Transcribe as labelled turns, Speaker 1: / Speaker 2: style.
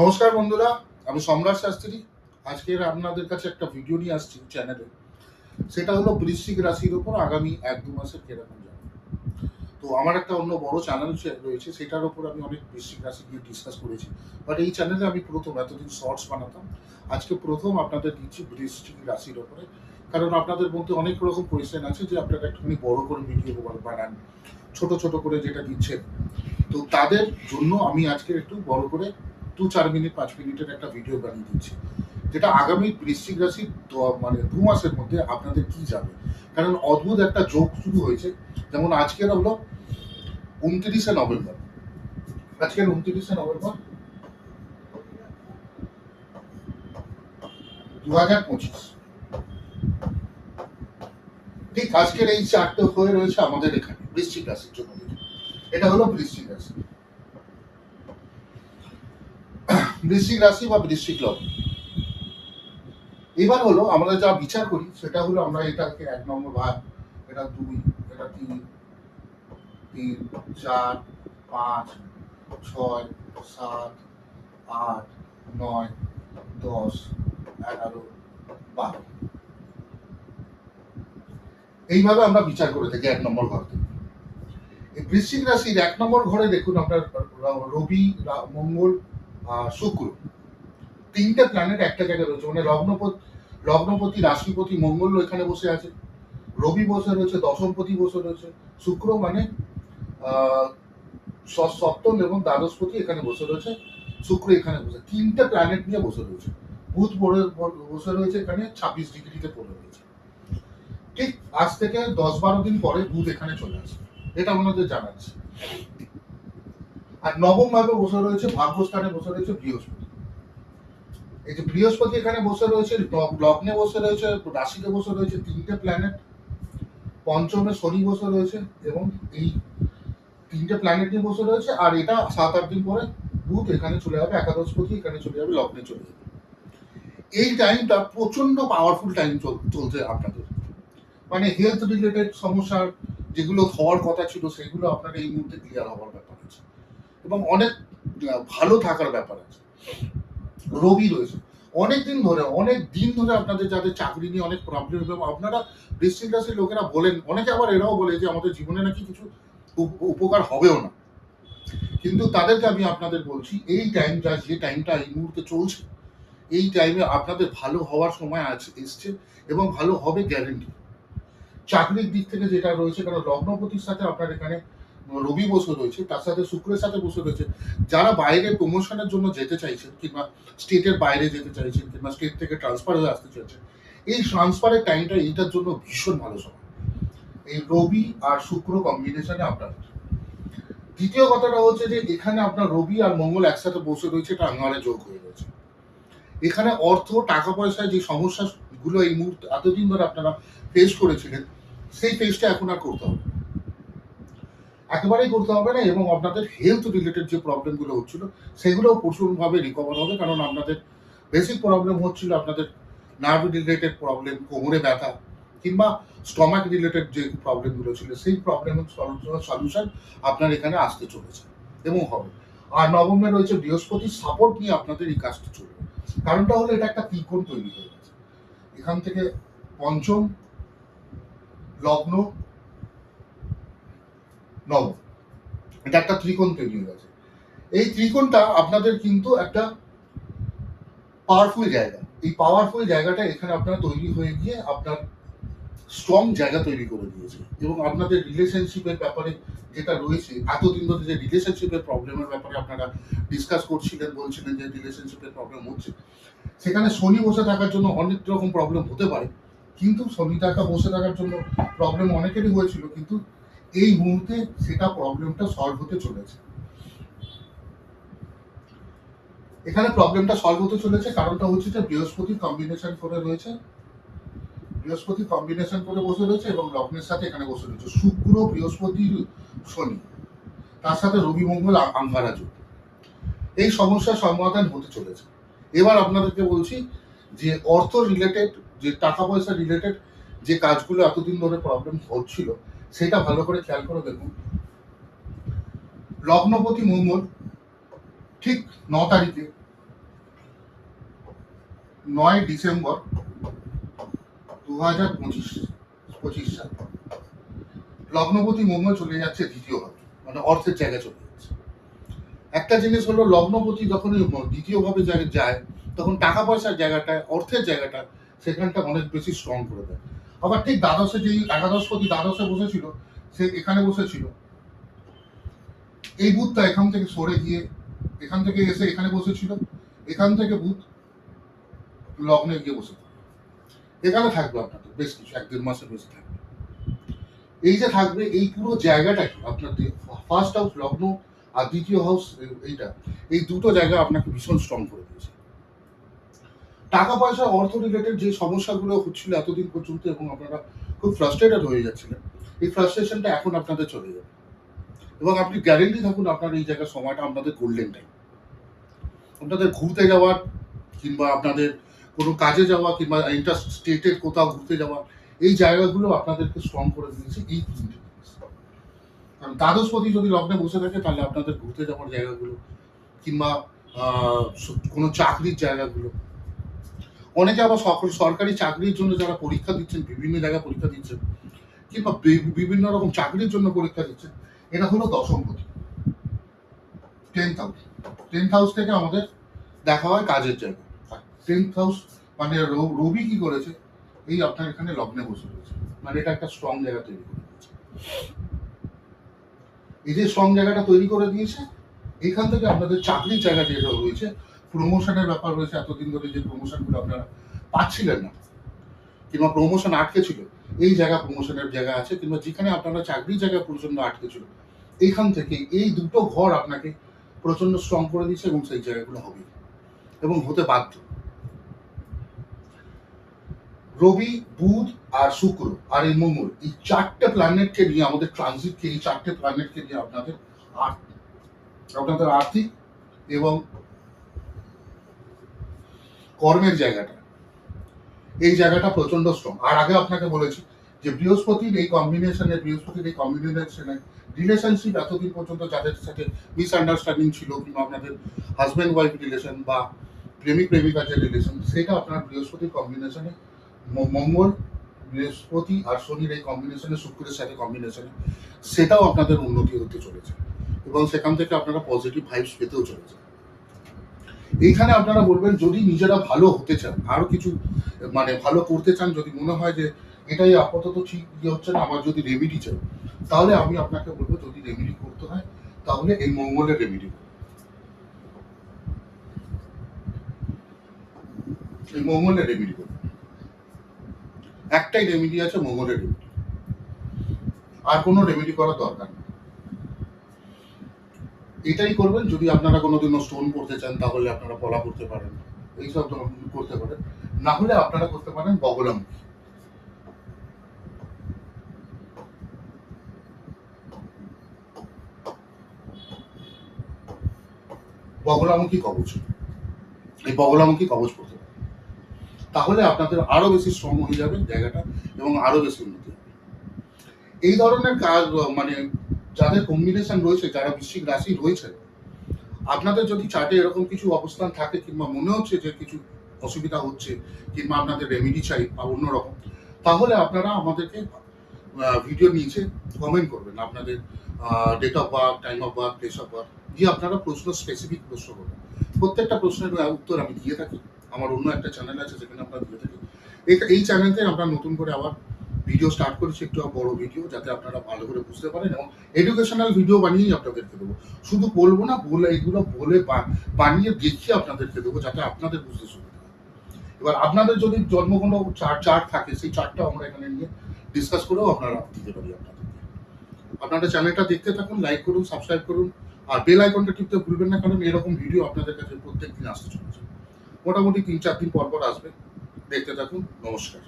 Speaker 1: নমস্কার বন্ধুরা, আমি সম্রাট শাস্ত্রী। আজকের আপনাদের কাছে একটা ভিডিও নিয়ে আসছি চ্যানেলে সেটা হলো বৃশ্চিক রাশির ওপর আগামী এক দু মাসের কেরকম যাবে তো আমার একটা অন্য বড় চ্যানেল রয়েছে, সেটার ওপর আমি অনেক বৃশ্চিক রাশি নিয়ে ডিসকাস করেছি। বাট এই চ্যানেলে আমি প্রথম, এতদিন শর্টস বানাতাম। আজকে প্রথম আপনাদের দিচ্ছি বৃশ্চিক রাশির ওপরে। কারণ আপনাদের মধ্যে অনেক রকম কোয়েশ্চেন আছে যে আপনারা একটুখানি বড় করে ভিডিও বানান। ছোট ছোট করে যেটা দিচ্ছেন। তো তাদের জন্য আমি আজকে একটু বড় করে দু চার মিনিট, পাঁচ মিনিটের একটা ভিডিও বানিয়ে দিচ্ছি, যেটা আগামী বৃশ্চিক রাশি মানে দু মাসের মধ্যে আপনাদের কি যাবে? কারণ অদ্ভুত একটা যোগ শুরু হয়েছে, যেমন আজকের হলো উনত্রিশে নভেম্বর। আজকের উনত্রিশে নভেম্বর দু হাজার পঁচিশ। ঠিক আজকের এই চারটে হয়ে রয়েছে আমাদের এখানে বৃশ্চিক রাশির জন্য। এটা হলো বৃশ্চিক রাশি। বৃশ্চিক রাশি বা বৃশ্চিক লগ্ন। এবার হলো আমরা যা বিচার করি, সেটা হলো আমরা এটাকে এক নম্বর ভাগ, এটা দুই, এটা তিন তিন, চার, পাঁচ, ছয়, সাত, আট, নয়, দশ, এগারো, বারো। এইভাবে আমরা বিচার করে থাকি এক নম্বর ঘর থেকে। বৃশ্চিক রাশির এক নম্বর ঘরে দেখুন আপনার রবি মঙ্গল শুক্র। তিনটে প্ল্যানেট একটা জায়গায় রয়েছে। মানে লগ্নপতি লগ্নপতি, রাশিপতি, মঙ্গল এখানে বসে আছে। রবি বসে রয়েছে, দশমপতি বসে রয়েছে। শুক্র মানে সপ্তম এবং দ্বাদশপতি এখানে বসে রয়েছে। শুক্র এখানে বসে। তিনটে প্ল্যানেট নিয়ে বসে রয়েছে। বুধ পড়ে- বসে রয়েছে এখানে, ছাব্বিশ ডিগ্রিতে পড়ে রয়েছে। ঠিক আজ থেকে দশ বারো দিন পরে বুধ এখানে চলে আসবে। এটা আমাদের জানাচ্ছে আর নবম ভাবে বসে রয়েছে, ভাগ্যস্থানে বসে রয়েছে বৃহস্পতি। এই যে বৃহস্পতি এখানে বসে রয়েছে লগ্নে বসে রয়েছে, রাশিতে বসে রয়েছে তিনটে প্ল্যানেট পঞ্চমে শনি বসে রয়েছে এবং এই তিনটে প্ল্যানেট নিয়ে বসে রয়েছে, আর এটা সাত আট দিন পরে বুধ এখানে চলে যাবে, একাদশপতি এখানে চলে যাবে, লগ্নে চলে যাবে। এই টাইমটা প্রচণ্ড পাওয়ারফুল টাইম চলছে আপনাদের। মানে হেলথ রিলেটেড সমস্যার যেগুলো হওয়ার কথা ছিল, সেগুলো আপনার এই মুহূর্তে ক্লিয়ার হওয়ার ব্যাপার। এবং অনেক ভালো থাকার ব্যাপার আছে। রবি রয়েছে। অনেক দিন ধরে, অনেক দিন ধরে আপনাদের যাদের চাকরি নিয়ে অনেক প্রবলেম এবং আপনারা বৃশ্চিক রাশির লোকেরা বলেন, অনেকে আবার এরাও বলে যে আমাদের জীবনে নাকি কিছু উপ- উপকার হবেও না। কিন্তু তাদেরকে আমি আপনাদের বলছি, এই টাইমটা যে টাইমটা এই মুহূর্তে চলছে, এই টাইমে আপনাদের ভালো হওয়ার সময় আছে এসছে এবং ভালো হবে গ্যারেন্টি চাকরির দিক থেকে যেটা রয়েছে, কারণ লগ্নপতির সাথে আপনার এখানে রবি বসে রয়েছে, তার সাথে শুক্রের সাথে বসে রয়েছে। যারা বাইরে প্রমোশনের জন্য যেতে চাইছেন কিংবা স্টেটের বাইরে যেতে চাইছেন কিংবা স্টেট থেকে ট্রান্সফার হয়ে আসতে চাইছেন, এই ট্রান্সফারের টাইমটা এইটার জন্য ভীষণ ভালো সময়। এই রবি আর শুক্র কম্বিনেশনে আপনার। দ্বিতীয় কথাটা হচ্ছে যে এখানে আপনার রবি আর মঙ্গল একসাথে বসে রয়েছে, এটা আঙারে যোগ হয়ে রয়েছে। এখানে অর্থ, টাকা পয়সায় যে সমস্যাগুলো এই মুহূর্তে, এতদিন ধরে আপনারা ফেস করেছিলেন, সেই ফেসটা এখন আর করতে হবে। একেবারেই করতে হবে না এবং আপনাদের হেলথ রিলেটেড যে প্রবলেমগুলো হচ্ছিল, সেগুলোও প্রচুরভাবে রিকভার হবে, কারণ আপনাদের বেসিক প্রবলেম হচ্ছিল আপনাদের নার্ভ রিলেটেড প্রবলেম কোমরে ব্যথা, কিংবা স্টমাক রিলেটেড যে প্রবলেমগুলো ছিল, সেই প্রবলেমের সলিউশন আপনার এখানে আসতে চলেছে এবং হবে। আর নবমে রয়েছে বৃহস্পতির সাপোর্ট নিয়ে আপনাদের এই কাজটা চলবে। কারণটা হলো এটা একটা ত্রিকোণ তৈরি হয়ে গেছে। এখান থেকে পঞ্চম, লগ্ন নবম এটা একটা ত্রিকোণ তৈরি হয়ে গেছে এই ত্রিকোণটা আপনাদের কিন্তু একটা পাওয়ারফুল জায়গা। এই পাওয়ারফুল জায়গাটা এখানে আপনার তৈরি হয়ে গিয়ে আপনার স্ট্রং জায়গা তৈরি করে দিয়েছে। এবং আপনাদের রিলেশনশিপের ব্যাপারে যেটা রয়েছে, এতদিন ধরে যে রিলেশনশিপের প্রবলেমের ব্যাপারে আপনারা ডিসকাস করছিলেন, বলছিলেন যে রিলেশনশিপের প্রবলেম হচ্ছে। সেখানে শনি বসে থাকার জন্য অনেক রকম প্রবলেম হতে পারে। কিন্তু শনি টাকা বসে থাকার জন্য প্রবলেম অনেকেরই হয়েছিল। কিন্তু এই মুহূর্তে সেটা প্রবলেমটা সলভ হতে চলেছে। এখানে প্রবলেমটা সলভ হতে চলেছে কারণটা হচ্ছে যে বৃহস্পতি কম্বিনেশন করে রয়েছে। বৃহস্পতি কম্বিনেশন করে বসে রয়েছে এবং লগ্নের সাথে এখানে বসে রয়েছে। শুক্র, বৃহস্পতি, শনি। তার সাথে রবি, মঙ্গল আ- আঙ্গারা যোগ। এই সমস্যার সমাধান হতে চলেছে। এবার আপনাদেরকে বলছি যে অর্থ রিলেটেড যে টাকা পয়সা রিলেটেড যে কাজগুলো এতদিন ধরে প্রবলেম হচ্ছিল সেটা ভালো করে খেয়াল করে দেখুন। লগ্নপতি মঙ্গল ঠিক ন তারিখে নয় ডিসেম্বর দু হাজার পঁচিশ পঁচিশ সাল লগ্নপতি মঙ্গল চলে যাচ্ছে দ্বিতীয় ভাবে মানে অর্থের জায়গায় চলে যাচ্ছে। একটা জিনিস হলো, লগ্নপতি যখন দ্বিতীয় ভাবে যায়- যায়, তখন টাকা পয়সার জায়গাটা অর্থের জায়গাটা সেখানটা অনেক বেশি স্ট্রং করে দেয়। আবার ঠিক দ্বাদশে যেই একাদশপতি দ্বাদশে বসেছিল, সে এখানে বসেছিল। এই বুথটা এখান থেকে সরে গিয়ে, এখান থেকে এসে এখানে বসেছিল। এখান থেকে বুথ লগ্নে গিয়ে বসে। এখানে থাকবে আপনাদের, বেশ কিছু, এক দেড় মাসের বেশি থাকবে। এই যে থাকবে, এই পুরো জায়গাটা কি? আপনার ফার্স্ট হাউস লগ্ন আর দ্বিতীয় হাউস এইটা। এই দুটো জায়গা আপনাকে ভীষণ স্ট্রং করে টাকা পয়সা অর্থ রিলেটেড যে সমস্যাগুলো হচ্ছিল এতদিন পর্যন্ত এবং আপনারা খুব ফ্রাস্ট্রেটেড হয়ে যাচ্ছিলেন, এই ফ্রাস্ট্রেশনটা এখন আপনাদের চলে যাবে এবং আপনি গ্যারেন্টি থাকুন আপনার এই জায়গার সময়টা আপনাদের গোল্ডেন টাইম আপনাদের ঘুরতে যাওয়ার কিংবা আপনাদের কোনো কাজে যাওয়া কিংবা ইন্টার স্টেটের কোথাও ঘুরতে যাওয়া এই জায়গাগুলো আপনাদেরকে স্ট্রং করে দিয়েছে এই তিনটে। কারণ দ্বাদশপতি যদি লগ্নে বসে থাকে, তাহলে আপনাদের ঘুরতে যাওয়ার জায়গাগুলো কিংবা কোনো চাকরির জায়গাগুলো অনেকে আবার সরকারি চাকরির জন্য যারা পরীক্ষা দিচ্ছেন, বিভিন্ন জায়গায় পরীক্ষা দিচ্ছেন, কিংবা বিভিন্ন রকম চাকরির জন্য পরীক্ষা দিচ্ছেন এটা হলো দশমপতি টেন্থ হাউস টেন্থ হাউস থেকে আমাদের দেখা হয় কাজের জায়গা টেন্থ হাউস মানে রবি কি করেছে? এই আপনার এখানে লগ্নে বসে রয়েছে। মানে এটা একটা স্ট্রং জায়গা তৈরি করে দিয়েছে। এই যে স্ট্রং জায়গাটা তৈরি করে দিয়েছে, এখান থেকে আপনাদের চাকরির জায়গা যেটা রয়েছে প্রমোশনের ব্যাপার রয়েছে এতদিন ধরে যে প্রমোশনগুলো আপনারা পাচ্ছিলেন না, কিংবা প্রমোশন আটকে ছিল এই জায়গা প্রমোশনের জায়গা আছে, কিংবা যেখানে আপনারা চাকরির জায়গা প্রচণ্ড আটকে ছিল এইখান থেকে এই দুটো ঘর আপনাকে প্রচণ্ড স্ট্রং করে দিচ্ছে এবং সেই জায়গাগুলো হবে। এবং হতে বাধ্য। রবি, বুধ আর শুক্র আর এই মঙ্গল, এই চারটে প্ল্যানেটকে নিয়ে আমাদের ট্রানজিটকে এই চারটে প্ল্যানেটকে নিয়ে আপনাদের আর্থ- আপনাদের আর্থিক এবং কর্মের জায়গাটা। এই জায়গাটা প্রচণ্ড স্ট্রং আর আগে আপনাকে বলেছি যে বৃহস্পতির এই কম্বিনেশনে বৃহস্পতির এই কম্বিনেশনে রিলেশনশিপ এতদিন পর্যন্ত যাদের সাথে মিসআন্ডারস্ট্যান্ডিং ছিল কিংবা আপনাদের হাজব্যান্ড ওয়াইফ রিলেশন বা প্রেমিক প্রেমিকা যে রিলেশন সেটা আপনার বৃহস্পতির কম্বিনেশনে মঙ্গল, বৃহস্পতি আর শনির এই কম্বিনেশনে শুক্রের সাথে কম্বিনেশনে সেটাও আপনাদের উন্নতি হতে চলেছে। এবং সেখান থেকে আপনারা পজিটিভ ভাইবস পেতেও চলেছে এইখানে আপনারা বলবেন, যদি নিজেরা ভালো হতে চান, আরও কিছু মানে ভালো করতে চান, যদি মনে হয় যে এটাই আপাতত ঠিক ইয়ে হচ্ছে না, আমার যদি রেমিডি চাই, তাহলে আমি আপনাকে বলব, যদি রেমিডি করতে হয়, তাহলে এই মঙ্গলের রেমিডি এই মঙ্গলের রেমিডি একটাই রেমিডি আছে, মঙ্গলের রেমিডি আর কোনো রেমিডি করার দরকার নেই। এটাই করবেন, যদি আপনারা কোনোদিনও স্টোন করতে চান, তাহলে আপনারা পলা করতে পারেন। এইসব করতে পারেন না হলে আপনারা করতে পারেন বগলাম বগলামুখী কবচ। এই বগলামুখী কবচ করতে পারেন। তাহলে আপনাদের আরও বেশি শ্রম হয়ে যাবে জায়গাটা, এবং আরও বেশি উন্নতি হবে। এই ধরনের কাজ মানে যাদের কম্বিনেশন রয়েছে, যারা বৃশ্চিক রাশি রয়েছে, আপনাদের যদি চার্টে এরকম কিছু অবস্থান থাকে কিংবা মনে হচ্ছে যে কিছু অসুবিধা হচ্ছে, কিংবা আপনাদের রেমিডি চাই বা অন্যরকম তাহলে আপনারা আমাদেরকে ভিডিও নিচে কমেন্ট করবেন। আপনাদের date of birth time of birth place of birth দিয়ে আপনারা প্রশ্ন স্পেসিফিক প্রশ্ন করবেন। প্রত্যেকটা প্রশ্নের উত্তর আমি দিয়ে থাকি। আমার অন্য একটা চ্যানেল আছে যেখানে আমরা দিয়ে থাকি। এই- এই চ্যানেলতে আমরা নতুন করে আবার ভিডিও স্টার্ট করেছি একটু বড় ভিডিও যাতে আপনারা ভালো করে বুঝতে পারেন এবং এডুকেশনাল ভিডিও বানিয়েই আপনাদেরকে দেবো। শুধু বলব না, বলে এগুলো বলে বানিয়ে দেখিয়ে আপনাদেরকে দেবো, যাতে আপনাদের বুঝতে সুবিধা এবার আপনাদের যদি জন্ম কোনো চার্ট চার্ট থাকে, সেই চার্টটাও আমরা এখানে নিয়ে ডিসকাস করেও আপনারা দিতে পারি আপনাদেরকে আপনারা চ্যানেলটা দেখতে থাকুন লাইক করুন সাবস্ক্রাইব করুন, আর বেল আইকনটা টিপতে ভুলবেন না, কারণ এরকম ভিডিও আপনাদের কাছে প্রত্যেক দিন আসতে চলেছে। মোটামুটি তিন, চার দিন পর পর আসবে। দেখতে থাকুন, নমস্কার।